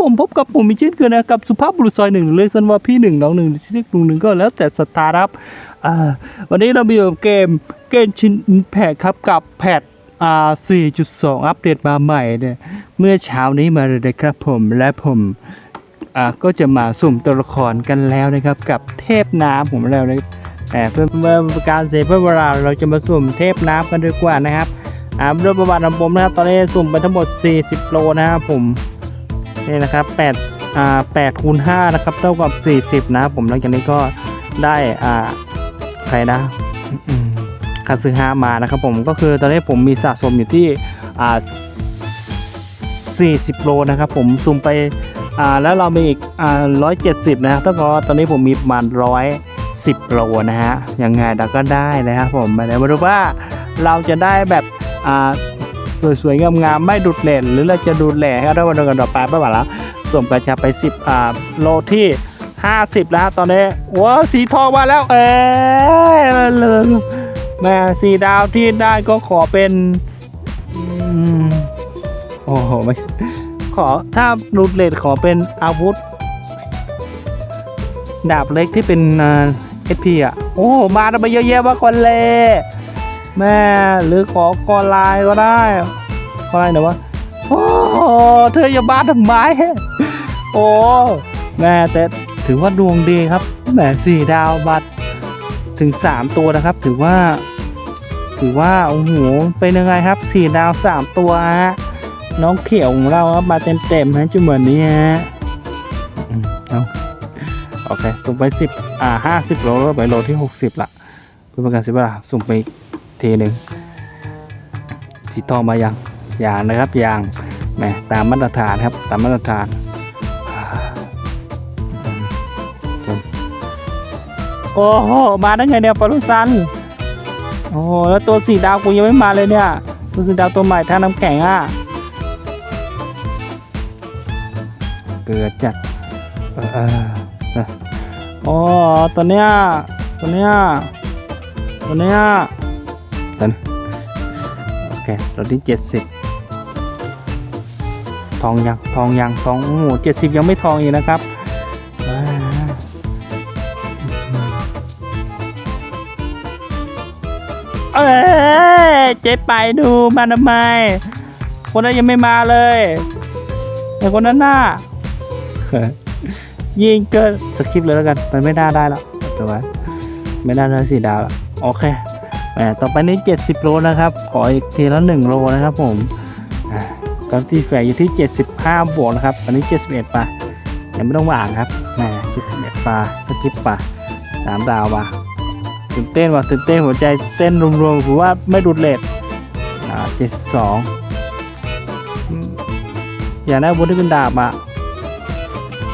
ผมพบกับผมมีเช่นเคยนะกับสุภาพบุรุษซอยหนึ่งเรียกสั้นว่าพี่หนึ่งน้องหนึ่งหรือเรียกลุงหนึ่งก็แล้วแต่สตาร์ครับวันนี้เรามีเกมเกมชินแพคครับกับแพทอ่า4.2 อัปเดตมาใหม่เนี่ยเมื่อเช้านี้มาเลยครับผมและผมอ่าก็จะมาสุ่มตัวละครกันแล้วนะครับ กับเทพน้ำผมแล้วนะแต่เพื่อเพื่อการเสียเวลาเราจะมาสุ่มเทพน้ำกันดีกว่านะครับอ่าโดยประวัติของผมนะครับตอนนี้สุ่มไปทั้งหมด 40 โลนะครับผม นี่นะครับ8อ่า8คูณ5นะครับเท่ากับ 40 นะผมหลังจากนี้ก็ได้อ่าใครนะคาซึฮะมานะครับผมก็คือตอนนี้ผมมีสะสมอยู่ที่อ่า40 โลนะครับผมสุ่มไปอ่าแล้วเรามีอีกอ่า170 นะครับแล้วก็ตอนนี้ผมมีประมาณ110 โลนะฮะยังไงเราก็ได้นะครับผมมาเดี๋ยวมาดูว่าเราจะได้แบบอ่า สวยๆ งามๆ ไม่ดูดเด่นหรือเราจะดูดแหล่ครับถ้าวันกันต่อไปไม่ไหวแล้วส่งกระชับไป 10อ่าโลที่ 50 แล้วตอนนี้ว้าวสีทองมาแล้ว เอ้ยเลยแม่สีดาวที่ได้ก็ขอเป็นอืมโอ้โหไม่ขอถ้าดูดเลดขอเป็นอาวุธ ดาบเล็กที่เป็นเอสพีอะ โอ้มาทำไมเยอะแยะวะคนเลย แม่หรือขอคอไลน์ก็ได้คอไลน์ไหนวะโอ้เธออย่าบ้าทำไมโอ้แม่แต่ถือว่าดวงดีครับแหมสี่ดาวบัตรถึงสามตัวนะครับ ถือว่า ถือว่าโอ้โหเป็นยังไงครับสี่ดาวสามตัวฮะน้องเขียวของเราครับมาเต็มๆฮะจุดเหมือนนี้ฮะเอาโอเคส่งไปสิบอ่าห้าสิบโลแล้วไปโลที่หกสิบละเพื่อเป็นการเสียเวลาส่งไป ทีหนึ่งสีทองมายังอย่างนะครับอย่างแหมตามมาตรฐานครับ ตามมาตรฐานโอ้โหมาได้ไงเนี่ยปารุสันโอ้โหแล้วตัวสีดาวกูยังไม่มาเลยเนี่ยตัวสีดาวตัวใหม่ท่าน้ำแข็งอะเกิดจัดเออเออเอออ๋อตัวเนี้ยตัวเนี้ยตัวเนี้ย โอเคเราที่เจ็ดสิบทองยังทองยังทองโอ้โหเจ็ดสิบยังไม่ทองอีกนะครับอ่าเอ้ยเจ๊ไปดูมาทำไม คนนั้นยังไม่มาเลยแต่คนนั้นน่ายิงเกินสคริปต์เลยแล้วกัน มันไม่น่าได้แล้วตัวไม่น่าได้สีดาวแล้วโอเค แหมต่อไปนี้ 70 โลนะครับ ขออีกทีละ1โลนะครับผมอ่าตอนที่แฝงอยู่ที่ 75 บวกนะครับ ตอนนี้ 71ป่ะยังไม่ต้องมาอ่านครับแหม71ป่ะสกิปป่ะสามดาวป่ะตื่นเต้นว่ะตื่นเต้นหัวใจเต้นรวมๆถือว่าไม่ดุดเลทอ่า72อืมอย่าได้บนที่เป็นดาบอะ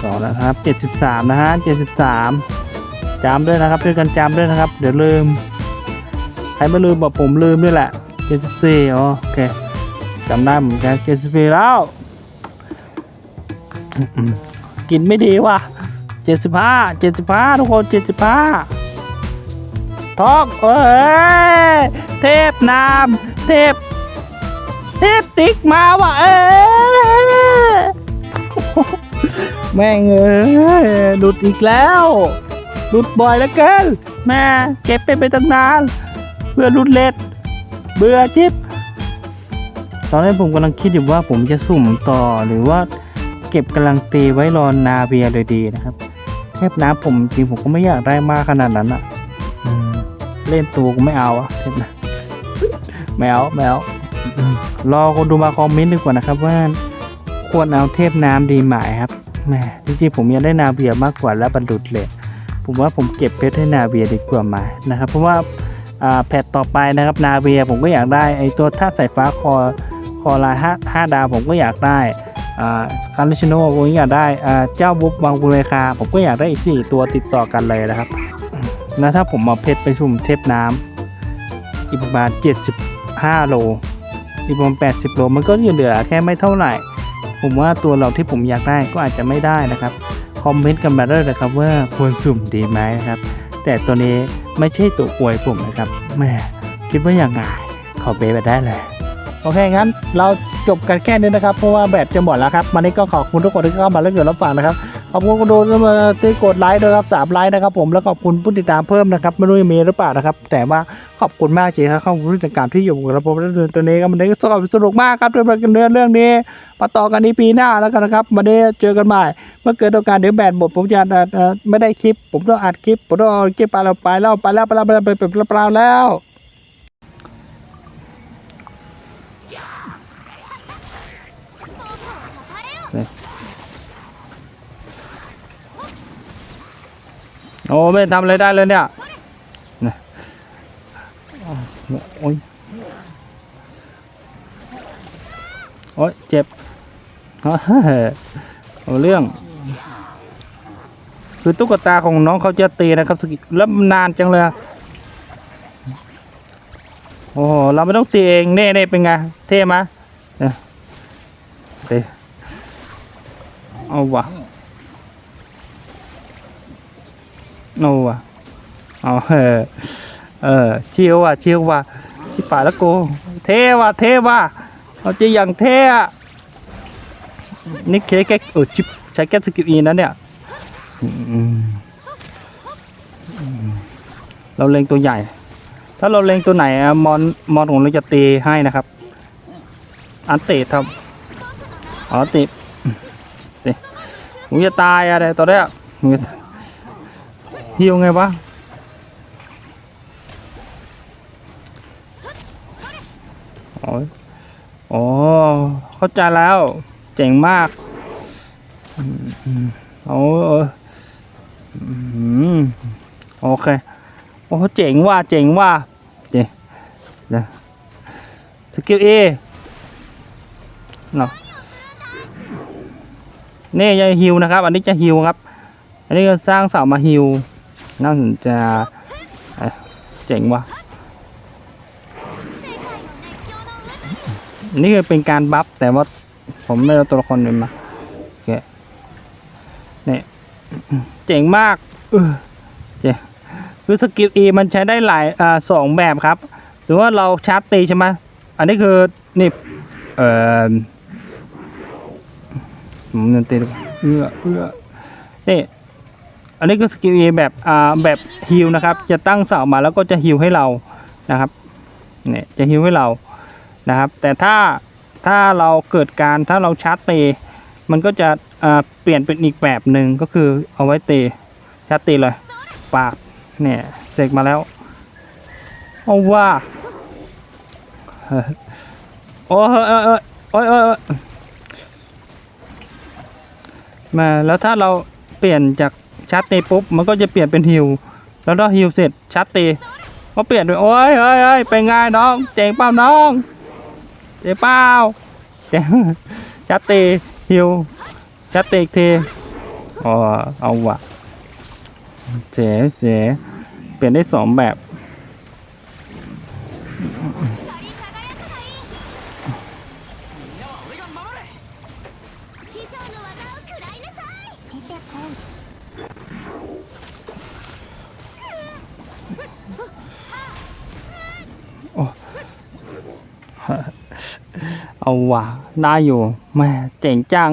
สองนะครับ 73 นะฮะ 73จำด้วยนะครับด้วยกันจำด้วยนะครับ เดี๋ยวลืม ใครไม่ลืมบอกผมลืมด้วยแหละ74อ๋อโอเคจำได้เหมือนกัน74แล้วกินไม่ดีว่ะ75 75ทุกคน75ทองเอ้ยเทพนามเทพ เทพติ๊กมาว่ะเอ้ยแม่งเอ้ยหลุดอีกแล้วหลุดบ่อยแล้วเกินแม่เก็บไปไปตั้งนาน เพื่อรุดเล็ด เบื่อจิ๊บตอนนี้ผมกำลังคิดอยู่ว่าผมจะสุ่มต่อหรือว่าเก็บกำลังตีไว้รอนาเบียเลยดีนะครับเทพน้ำผมจริงผมก็ไม่อยากได้มากขนาดนั้นอะเล่นตัวกูไม่เอาอะเทพน้ำไม่เอาไม่เอารอคนดูมาคอมเมนต์ดีกว่านะครับว่าควรเอาเทพน้ำดีไหมครับแหมจริงๆผมอยากได้นาเบียมากกว่าและบรรลุเลยผมว่าผมเก็บเพชรให้นาเบียดีกว่าไหมานะครับ เพราะว่า แพทต่อไปนะครับนาเวียผมก็อยากได้ไอตัวท่าสายฟ้าคอคอลายห้าห้าดาวผมก็อยากได้อ่าคาริชโนผมก็อยากได้เจ้าบุ๊บวังบุเรคาผมก็อยากได้อีกสี่ตัวติดต่อกันเลยนะครับ แล้วถ้าผมเอาเพชรไปสุ่มเทพน้ำอีกประมาณ 75 โลอีกประมาณ 80 โลมันก็ยังเหลือแค่ไม่เท่าไหร่ ผมว่าตัวเราที่ผมอยากได้ก็อาจจะไม่ได้นะครับ คอมเมนต์กันมาได้เลยครับว่าควรสุ่มดีไหมนะครับ แต่ตัวนี้ ไม่ใช่ตัวอวยผมนะครับแม่คิดว่าอย่างไงขอเบไปได้เลย โอเคงั้น เราจบกันแค่นี้นะครับ เพราะว่าแบตจะหมดแล้วครับวันนี้ก็ขอบคุณทุกคนที่เข้ามาเล่นอยู่รับฟังนะครับ อบคุณคนดูที่มาที่กดไลค์ด้วยครับสามไลค์นะครับผมแล้วขอบคุณผู้ติดตามเพิ่มนะครับไม่รู้จะมีหรือเปล่านะครับ แต่ว่าขอบคุณมากจริงครับขอบคุณผู้ติดตามที่อยู่กับผมแล้วเดือนตัวนี้ก็มันได้สนุกมากครับด้วยกันเรื่องเรื่องนี้มาต่อกันในปีหน้าแล้วกันนะครับวันนี้เจอกันใหม่ เมื่อเกิดโอกาสเดี๋ยวแบตหมดผมจะไม่ได้คลิป ผมต้องอัดคลิปผมต้องเอาคลิปไปแล้วไปแล้วไปแล้วไปแล้วไปแล้วไปแล้ว โอ้ไม่ทำอะไรได้เลยเนี่ยนะโอ้ยโอ้ยเจ็บเอาเรื่อง คือตุ๊กตาของน้องเขาจะตีนะครับสกิแล้วมันานจังเลยโอ้โหเราไม่ต้องตีเองเน่เน่เป็นไง เท่ไหมเนี่ยเตะเอาวะ no à ờ ờ chiêu à chiêu à chị phải là cô thế à thế à nó chỉ dần thế à nick cái cái ở chip trái cái skill gì đó nè เราเล็งตัวใหญ่ ถ้าเราเล็งตัวไหนมอนมอนของเราจะตีให้นะครับ อันเตะทำอ๋อติดติผมจะตายอะไรตอนแรกผมจะ ฮิวไงวะอ๋ออ๋อ เข้าใจแล้ว เจ๋งมากโอ้เอออืมโอเค โอ้เจ๋งว่ะ เจ๋งว่ะเจ๋งเดี๋ยวสกิลเอเนาะนี่จะฮิวนะครับ อันนี้จะฮิวครับ อันนี้ก็สร้างเสามาฮิว น่าสนใจเอ้ยเจ๋งว่ะนนี้คือเป็นการบัฟแต่ว่าผมไม่เอาตัวละครอื่นมาโอเคนี่ยเจ๋งมากเออเจ๋งคือสกิล E มันใช้ได้หลายอ่าสองแบบครับสมมติว่าเราชาร์จตีใช่ไหมอันนี้คือนี่เอ่อผมจะตีเอื้อเอื้อนี่ อันนี้คือสกิล E แบบอ่าแบบฮิลนะครับ จะตั้งเสามาแล้วก็จะฮิลให้เรานะครับเนี่ยจะฮิลให้เรานะครับ แต่ถ้าถ้าเราเกิดการถ้าเราชาร์จเต มันก็จะเปลี่ยนเป็นอีกแบบหนึ่งก็คือเอาไว้เตชาร์จเตเลยปากเนี่ยเสกมาแล้วเอาว่าเฮ้ยโอ้ยเอ้ยเอ้ยโอ้ยเอ้ยเอ้ยมาแล้วถ้าเราเปลี่ยนจาก ชาร์จเตปุ๊บมันก็จะเปลี่ยนเป็นฮิลแล้วถ้าฮิลเสร็จชาร์จเตก็เปลี่ยนเป็นโอ้ยเฮ้ยเฮ้ยเป็นไงน้องเจ๋งเปล่าน้องเจ๊เป้าเจ๊ชัดเตฮิวชัดเตอีกทีอ๋อเอาว่ะเจ๊เจ๊เปลี่ยนได้สองแบบ เอาว่ะได้อยู่แม่เจ๋งจัง